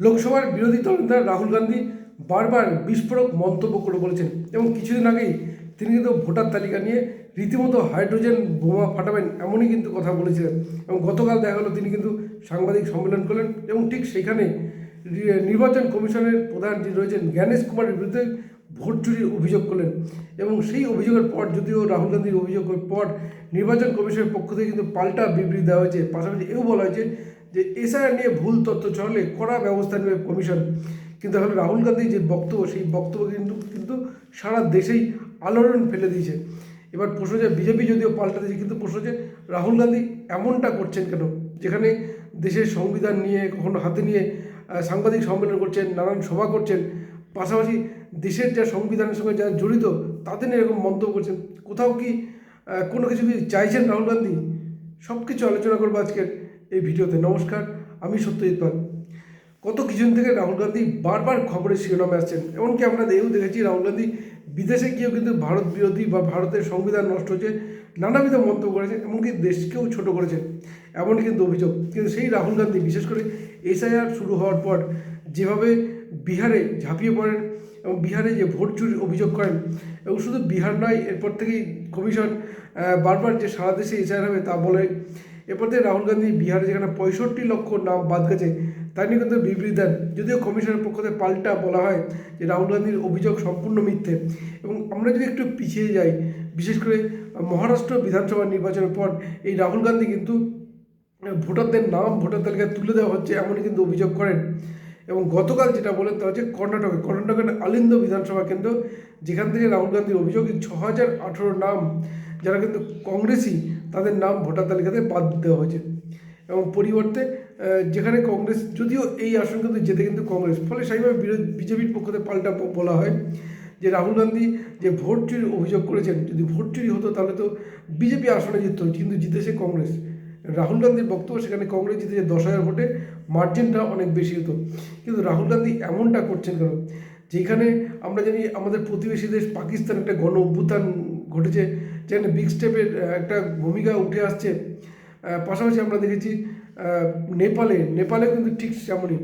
লোকসভার বিরোধী দলনেতা রাহুল গান্ধী বারবার বিস্ফোরক মন্তব্য করে বলেছেন এবং কিছুদিন আগেই তিনি কিন্তু ভোটার তালিকা নিয়ে রীতিমতো হাইড্রোজেন বোমা ফাটাবেন এমনই কিন্তু কথা বলেছিলেন এবং গতকাল দেখা গেলো তিনি কিন্তু সাংবাদিক সম্মেলন করলেন এবং ঠিক সেখানে নির্বাচন কমিশনের প্রধান যিনি রয়েছেন জ্ঞানেশ কুমারের বিরুদ্ধে ভোট চুরির অভিযোগ করলেন এবং সেই অভিযোগের পর যদিও রাহুল গান্ধীর অভিযোগের পর নির্বাচন কমিশনের পক্ষ থেকে কিন্তু পাল্টা বিবৃতি দেওয়া হয়েছে, পাশাপাশি এও বলা হয়েছে যে এসআইআর নিয়ে ভুল তথ্য ছড়ালে কড়া ব্যবস্থা নেবে কমিশন। কিন্তু এখন রাহুল গান্ধীর যে বক্তব্য, সেই বক্তব্য কিন্তু কিন্তু সারা দেশেই আলোড়ন ফেলে দিয়েছে। এবার প্রশ্ন যে বিজেপি যদিও পাল্টা দিয়েছে, কিন্তু প্রশ্ন যে রাহুল গান্ধী এমনটা করছেন কেন? যেখানে দেশের সংবিধান নিয়ে, কখনো হাতে নিয়ে সাংবাদিক সম্মেলন করছেন, নানান সভা করছেন, পাশাপাশি দেশের যা সংবিধানের সঙ্গে যারা জড়িত, তাদের এরকম মন্তব্য করছেন। কোথাও কি কোনো কিছু কি চাইছেন রাহুল গান্ধী? সব কিছু আলোচনা করব আজকের। এই ভিডিওতে নমস্কার, আমি সত্যজিৎ পাল। গত কিছুদিন থেকে রাহুল গান্ধী বারবার খবরের শিরোনামে আসছেন, এমনকি আমরা এও দেখেছি রাহুল গান্ধী বিদেশে গিয়েও কিন্তু ভারত বিরোধী বা ভারতের সংবিধান নষ্ট হচ্ছে, নানাবিধ মন্তব্য করেছেন, এমনকি দেশকেও ছোট করেছেন এমন কিন্তু অভিযোগ। কিন্তু সেই রাহুল গান্ধী, বিশেষ করে এসআইআর শুরু হওয়ার পর যেভাবে বিহারে ঝাঁপিয়ে পড়েন এবং বিহারে যে ভোট চুরির অভিযোগ করেন, এবং শুধু বিহার নয়, এরপর থেকেই কমিশন বারবার যে সারা দেশে এসআইআর হবে তা বলে এরপর থেকে রাহুল গান্ধী বিহারে যেখানে পঁয়ষট্টি লক্ষ নাম বাদ গেছে তাই নিয়ে কিন্তু বিবৃতি দেন। যদিও কমিশনের পক্ষ থেকে পাল্টা বলা হয় যে রাহুল গান্ধীর অভিযোগ সম্পূর্ণ মিথ্যে। এবং আমরা যদি একটু পিছিয়ে যাই, বিশেষ করে মহারাষ্ট্র বিধানসভা নির্বাচনের পর এই রাহুল গান্ধী কিন্তু ভোটারদের নাম, ভোটার তালিকায় তুলে দেওয়া হচ্ছে, এমনই কিন্তু অভিযোগ করেন। এবং গতকাল যেটা বলেন তা হচ্ছে কর্ণাটকে, কর্ণাটকের আলিন্দ বিধানসভা কেন্দ্র, যেখান থেকে রাহুল গান্ধীর অভিযোগ ছ হাজার আঠেরো নাম, যারা কিন্তু কংগ্রেসই তাদের নাম ভোটার তালিকাতে বাদ দেওয়া হয়েছে। এবং পরিবর্তে যেখানে কংগ্রেস, যদিও এই আসন কিন্তু যেতে কিন্তু কংগ্রেস, ফলে সেইভাবে বিজেপির পক্ষ থেকে পাল্টা বলা হয় যে রাহুল গান্ধী যে ভোট চুরির অভিযোগ করেছেন, যদি ভোট চুরি হতো তাহলে তো বিজেপি আসনে জিততো, কিন্তু জিতেছে কংগ্রেস। রাহুল গান্ধীর বক্তব্য সেখানে কংগ্রেস জিতেছে দশ হাজার ভোটে মার্জিনটা অনেক বেশি হতো। কিন্তু রাহুল গান্ধী এমনটা করছেন কেন? যেখানে আমরা জানি আমাদের প্রতিবেশী দেশ পাকিস্তান একটা গণ অভ্যুত্থান ঘটেছে, যেখানে বিগ স্টেপের একটা ভূমিকা উঠে আসছে। পাশাপাশি আমরা দেখেছি নেপালে নেপালে কিন্তু ঠিক তেমনই।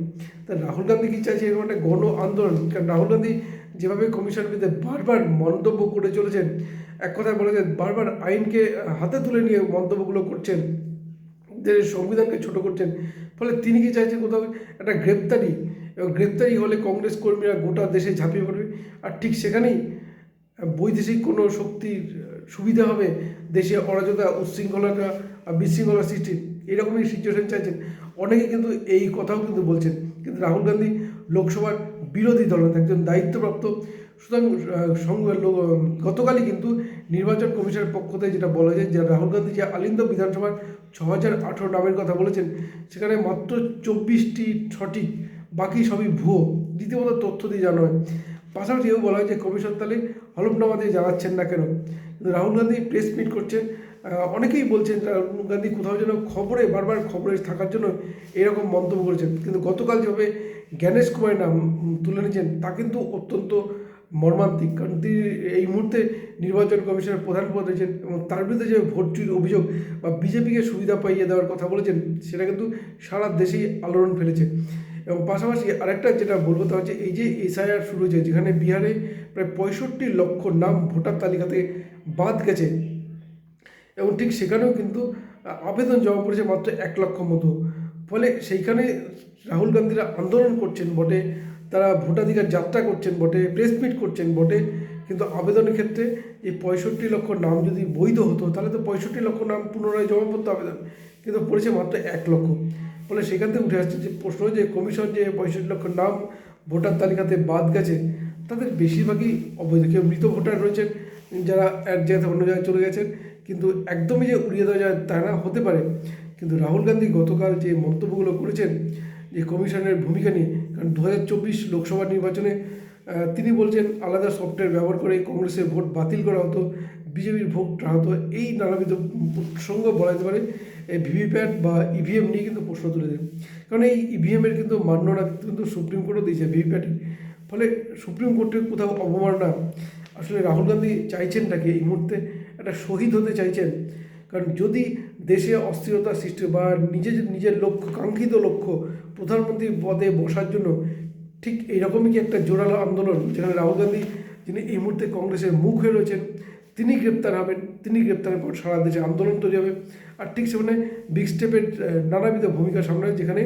তা রাহুল গান্ধী কি চাইছে এরকম একটা গণ আন্দোলন? কারণ রাহুল গান্ধী যেভাবে কমিশন বিরুদ্ধে বারবার মন্তব্য করে চলেছেন, এক কথায় বলা যায় বারবার আইনকে হাতে তুলে নিয়ে মন্তব্যগুলো করছেন, যে সংবিধানকে ছোট করছেন ফলে তিনি কি চাইছেন কোথাও একটা গ্রেপ্তারি? এবং গ্রেপ্তারি হলে কংগ্রেস কর্মীরা গোটা দেশে ঝাঁপিয়ে পড়বে। আর ঠিক সেখানেই বৈদেশিক কোনো শক্তির সুবিধা হবে দেশে অরাজকতা, উচ্ছৃঙ্খলতা আর বিশৃঙ্খলা সৃষ্টি এরকমই সিচুয়েশন চাইছেন। অনেকে কিন্তু এই কথাও কিন্তু বলছেন। কিন্তু রাহুল গান্ধী লোকসভার বিরোধী দল, একজন দায়িত্বপ্রাপ্ত সুতরাং গতকালই কিন্তু নির্বাচন কমিশনের পক্ষ থেকে যেটা বলা যায় যে রাহুল গান্ধী যে আলিন্দ বিধানসভার ছ হাজার আঠেরো নামের কথা বলেছেন, সেখানে মাত্র চব্বিশটি সঠিক, বাকি সবই ভুয়ো। রীতিমতো তথ্য দিয়ে জানা হয়। পাশাপাশি এও বলা হয় যে কমিশন তাহলে হলফনামা দিয়ে জানাচ্ছেন না কেন? রাহুল গান্ধী প্রেস মিট করছেন অনেকেই বলছেন রাহুল গান্ধী কোথাও যেন খবরে, বারবার খবরে থাকার জন্য এরকম মন্তব্য করেছেন। কিন্তু গতকাল যেভাবে জ্ঞানেশ কুমারের নাম তুলে নিয়েছেন, তা কিন্তু অত্যন্ত মর্মান্তিক, কারণ তিনি এই মুহূর্তে নির্বাচন কমিশনের প্রধান পদ হয়েছেন এবং তার বিরুদ্ধে যে ভোট অভিযোগ বা বিজেপিকে সুবিধা পাইয়ে দেওয়ার কথা বলেছেন, সেটা কিন্তু সারা দেশেই আলোড়ন ফেলেছে। এবং পাশাপাশি আরেকটা যেটা বলব তা হচ্ছে এই যে এসআইআর শুরু হয়েছে, যেখানে বিহারে প্রায় পঁয়ষট্টি লক্ষ নাম ভোটার তালিকা থেকে বাদ গেছে এবং ঠিক সেখানেও কিন্তু আবেদন জমা পড়েছে মাত্র এক লক্ষ মতো। ফলে সেইখানে রাহুল গান্ধীরা আন্দোলন করছেন বটে তারা ভোটাধিকার যাত্রা করছেন বটে প্রেস মিট করছেন বটে, কিন্তু আবেদনের ক্ষেত্রে এই পঁয়ষট্টি লক্ষ নাম যদি বৈধ হতো, তাহলে তো পঁয়ষট্টি লক্ষ নাম পুনরায় জমা পড়তো আবেদন, কিন্তু পড়েছে মাত্র এক লক্ষ। ফলে সেখান থেকে উঠে আসছে যে প্রশ্ন যে কমিশন যে পঁয়ষট্টি লক্ষ নাম ভোটার তালিকাতে বাদ গেছে, তাদের বেশিরভাগই অবৈধ। কেউ মৃত ভোটার রয়েছেন, যারা এক জায়গা অন্য জায়গায় চলে গেছেন, কিন্তু একদমই যে উড়িয়ে দেওয়া যায় তা না, হতে পারে। কিন্তু রাহুল গান্ধী গতকাল যে মন্তব্যগুলো করেছেন, যে কমিশনের ভূমিকা নিয়ে দু হাজার চব্বিশ লোকসভা নির্বাচনে তিনি বলছেন, আলাদা সফটওয়্যার ব্যবহার করে কংগ্রেসের ভোট বাতিল করা হতো, বিজেপির ভোট রাখা হতো, এই নানাবিধ প্রসঙ্গ বলা যেতে পারে। ভিভিপ্যাট বা ইভিএম নিয়ে কিন্তু প্রশ্ন তুলে দেন কারণ এই ইভিএমের কিন্তু মান্যতা কিন্তু সুপ্রিম কোর্টও দিয়েছে ভিভিপ্যাটের ফলে সুপ্রিম কোর্টের কোথাও অবমাননা আসলে রাহুল গান্ধী চাইছেন নাকি এই মুহূর্তে একটা শহীদ হতে চাইছেন। কারণ যদি দেশে অস্থিরতা সৃষ্টি বা নিজের নিজের লক্ষ্য, কাঙ্ক্ষিত লক্ষ্য প্রধানমন্ত্রী পদে বসার জন্য ঠিক এইরকমই কি একটা জোরালো আন্দোলন যেখানে রাহুল গান্ধী, যিনি এই মুহূর্তে কংগ্রেসের মুখ হয়ে রয়েছেন, তিনি গ্রেপ্তার হবেন, তিনি গ্রেপ্তারের পর সারা দেশে আন্দোলন তৈরি হবে। আর ঠিক সেখানে বিগ স্টেপের নানাবিধ ভূমিকা সামনে যেখানে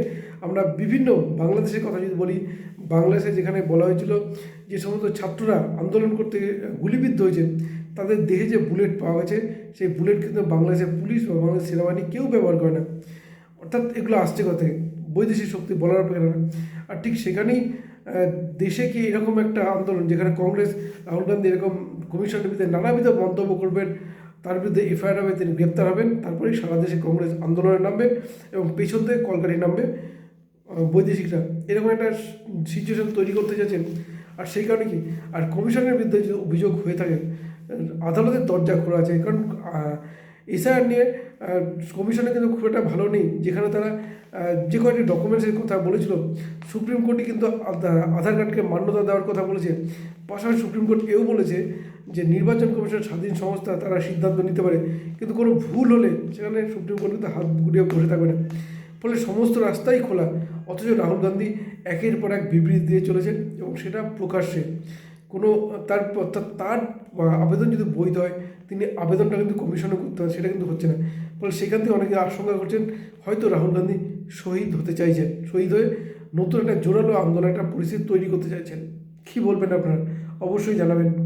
আমরা বিভিন্ন বাংলাদেশের কথা যদি বলি, বাংলাদেশে যেখানে বলা হয়েছিল যে সমস্ত ছাত্ররা আন্দোলন করতে গুলিবিদ্ধ হয়েছে তাদের দেহে যে বুলেট পাওয়া গেছে, সেই বুলেট কিন্তু বাংলাদেশের পুলিশ বা বাংলাদেশ সেনাবাহিনী কেউ ব্যবহার করে না। অর্থাৎ এগুলো আসছে কথা বৈদেশিক শক্তি বলার অপেক্ষা না আর ঠিক সেখানেই দেশে কি এরকম একটা আন্দোলন যেখানে কংগ্রেস, রাহুল গান্ধী এরকম কমিশনের বিরুদ্ধে নানাবিধ মন্তব্য করবেন, তার বিরুদ্ধে এফআইআর হবে, তিনি গ্রেপ্তার হবেন, তারপরেই সারা দেশে কংগ্রেস আন্দোলনে নামবে এবং পেছন থেকে কলকাঠি নামবে বৈদেশিকরা। এরকম একটা সিচুয়েশন তৈরি করতে চাইছেন। আর সেই কারণে কি? আর কমিশনের বিরুদ্ধে যদি অভিযোগ হয়ে থাকে আদালতের দরজা খোলা আছে, কারণ এসআইআর নিয়ে কমিশনে কিন্তু খুব একটা ভালো নেই, যেখানে তারা যে কয়েকটি ডকুমেন্টসের কথা বলেছিল, সুপ্রিম কোর্টই কিন্তু আধা- আধার কার্ডকে মান্যতা দেওয়ার কথা বলেছে। পাশাপাশি সুপ্রিম কোর্ট এও বলেছে যে নির্বাচন কমিশন স্বাধীন সংস্থা তারা সিদ্ধান্ত নিতে পারে, কিন্তু কোনো ভুল হলে সেখানে সুপ্রিম কোর্ট কিন্তু হাত গুটিয়ে বসে থাকবে না। ফলে সমস্ত রাস্তাই খোলা, অথচ রাহুল গান্ধী একের পর এক বিবৃতি দিয়ে চলেছেন এবং সেটা প্রকাশ্যে। কোনো, তার তার আবেদন যদি বৈধ হয়, তিনি আবেদনটা কিন্তু কমিশনে করতে হয় সেটা কিন্তু হচ্ছে না। ফলে সেখান থেকে অনেকে আশঙ্কা করছেন, হয়তো রাহুল গান্ধী শহীদ হতে চাইছেন, শহীদ হয়ে নতুন একটা জোরালো আন্দোলন, একটা পরিস্থিতি তৈরি করতে চাইছেন। কী বলবেন আপনারা? অবশ্যই জানাবেন।